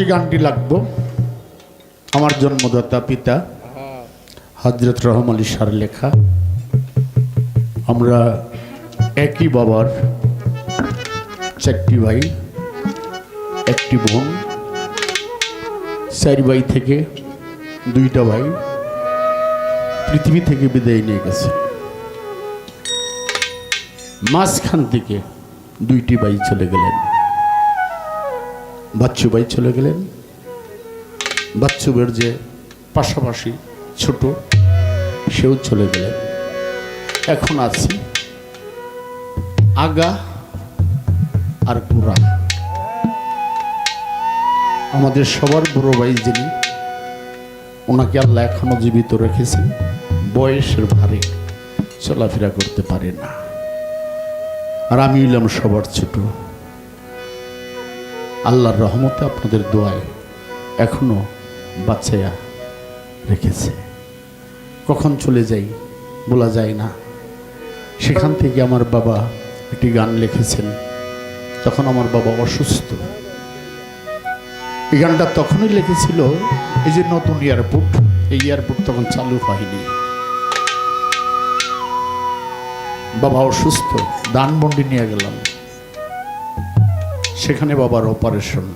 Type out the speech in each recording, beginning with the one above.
যে গানটি লাগবো। আমার জন্মদাতা পিতা হজরত রহম আলী সার লেখা। আমরা একই বাবার চারটি ভাই, একটি বোন, চার ভাই থেকে দুইটা ভাই পৃথিবী থেকে বিদায় নিয়ে গেছে। মাঝখান থেকে দুইটি ভাই চলে গেলেন। বাচ্চু ভাই চলে গেলেন। বাচ্চুবের যে পাশাপাশি ছোট, সেও চলে গেলেন। এখন আছি আগা আর গোড়া আমাদের সবার বড় ভাই যিনি, ওনাকে আল্লাহ এখনও জীবিত রেখেছেন, বয়সের ভারে চলাফেরা করতে পারে না। আর আমি হইলাম সবার ছোট। আল্লাহর রহমতে আপনাদের দোয়ায় এখনও বাচ্চায়া রেখেছে। কখন চলে যাই বলা যায় না। সেখান থেকে আমার বাবা একটি গান লিখেছেন তখন আমার বাবা অসুস্থ। এই গানটা তখনই লিখেছিল, এই যে নতুন এয়ারপোর্ট, এই এয়ারপোর্ট তখন চালু হয়নি। বাবা অসুস্থ দানবন্ডি নিয়ে গেলাম। সেখানে বাবার অপারেশন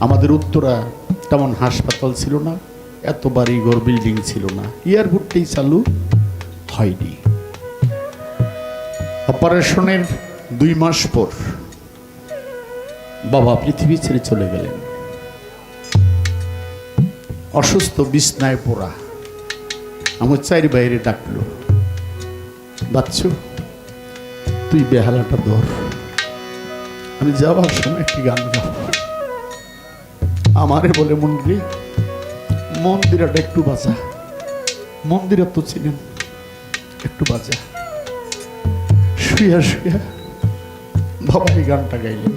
আমাদের উত্তরা তেমন হাসপাতাল ছিল না এত বাড়িঘর বিল্ডিং ছিল না। এয়ারপোর্টটাই চালু হয়নি। অপারেশনের দুই মাস পর বাবা পৃথিবী ছেড়ে চলে গেলেন। অসুস্থ বিছনায় পোড়া। আমার চারি বাইরে ডাকলো, বাচ্চু, তুই বেহালাটা ধর। আমি যাওয়ার সময় একটি গান গাব। আমারে বলে মন্দিরে মন্দিরটা একটু বাজা। মন্দিরে তো ছিলেন একটু বাজা। শুয়া শুয়া বাবা এই গানটা গাইলেন।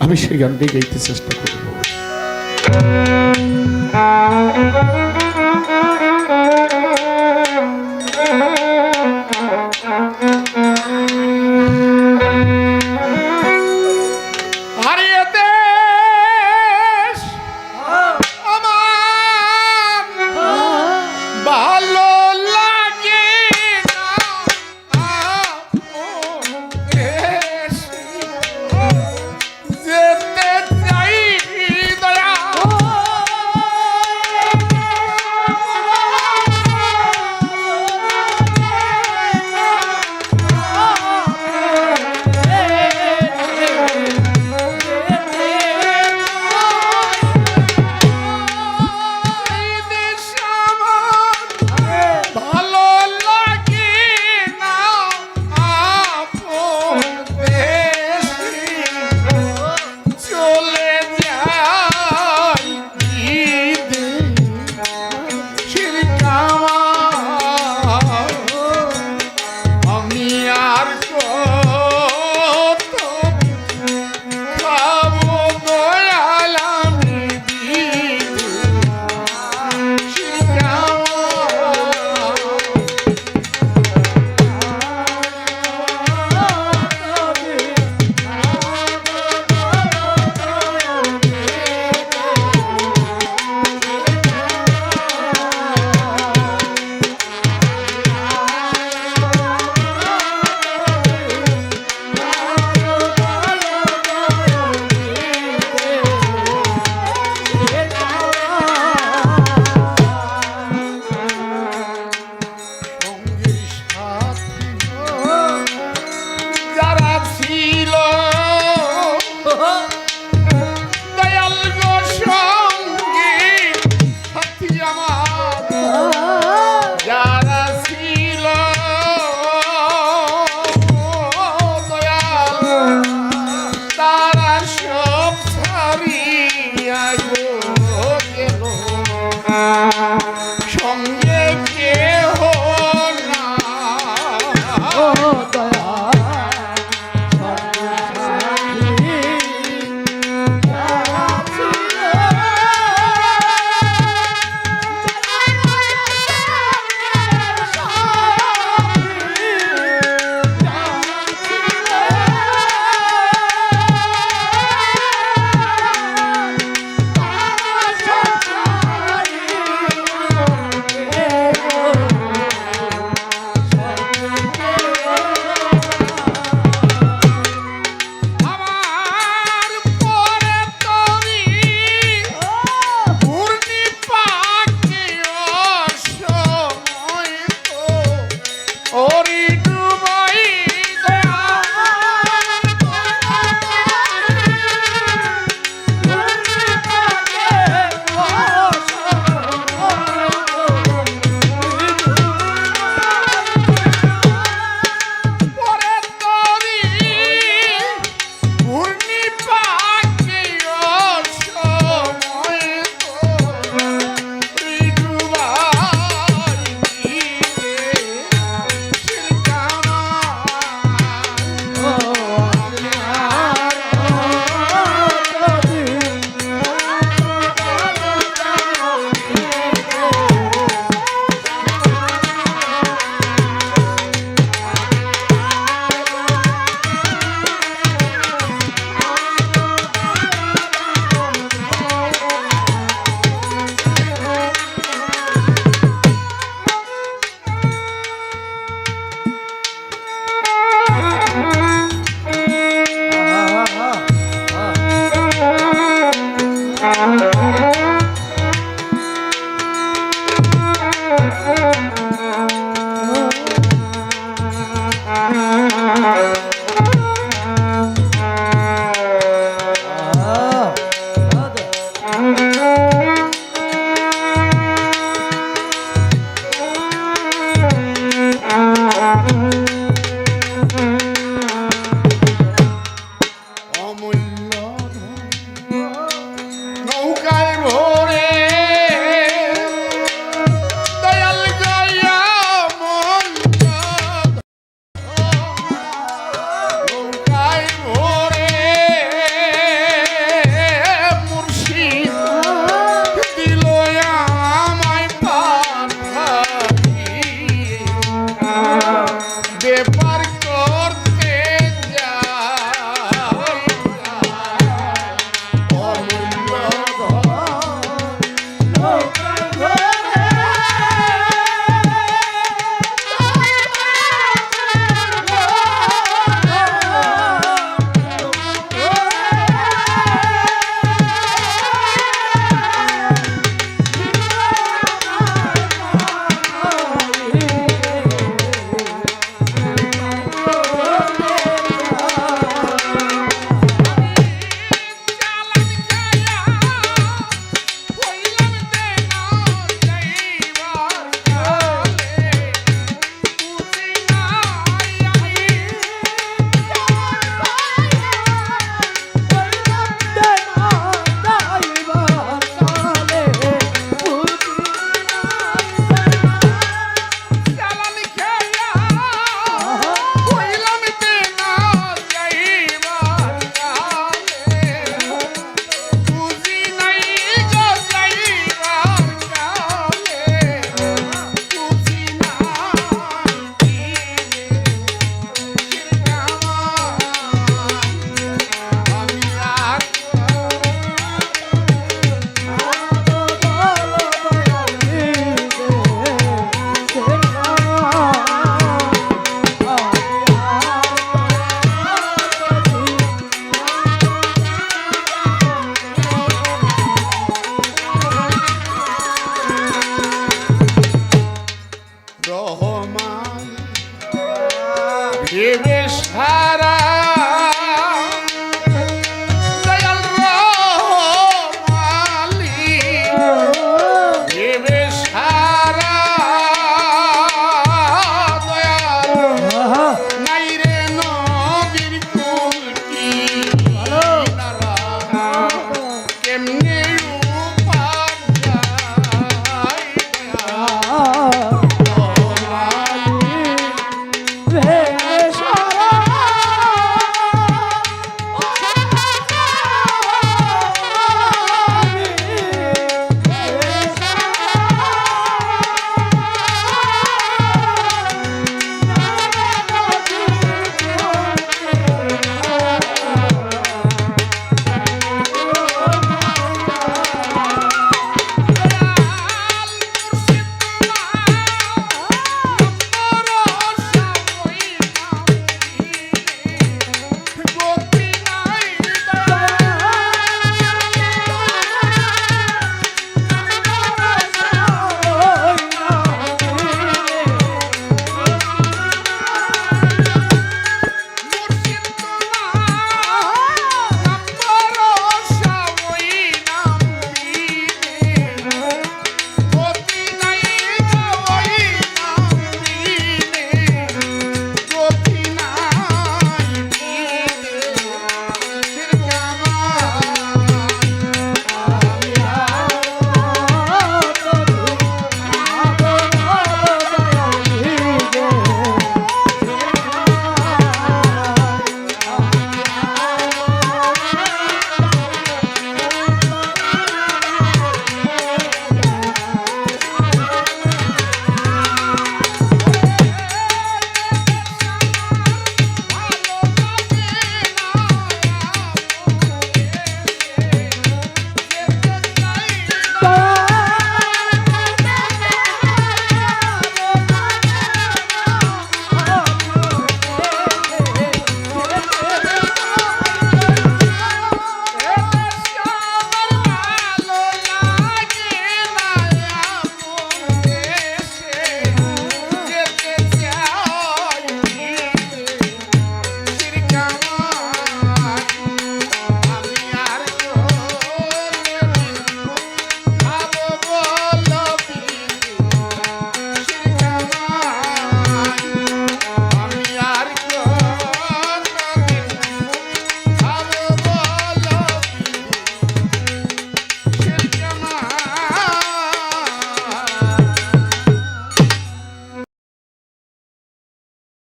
আমি সেই গানটাই গাইতে চেষ্টা করব।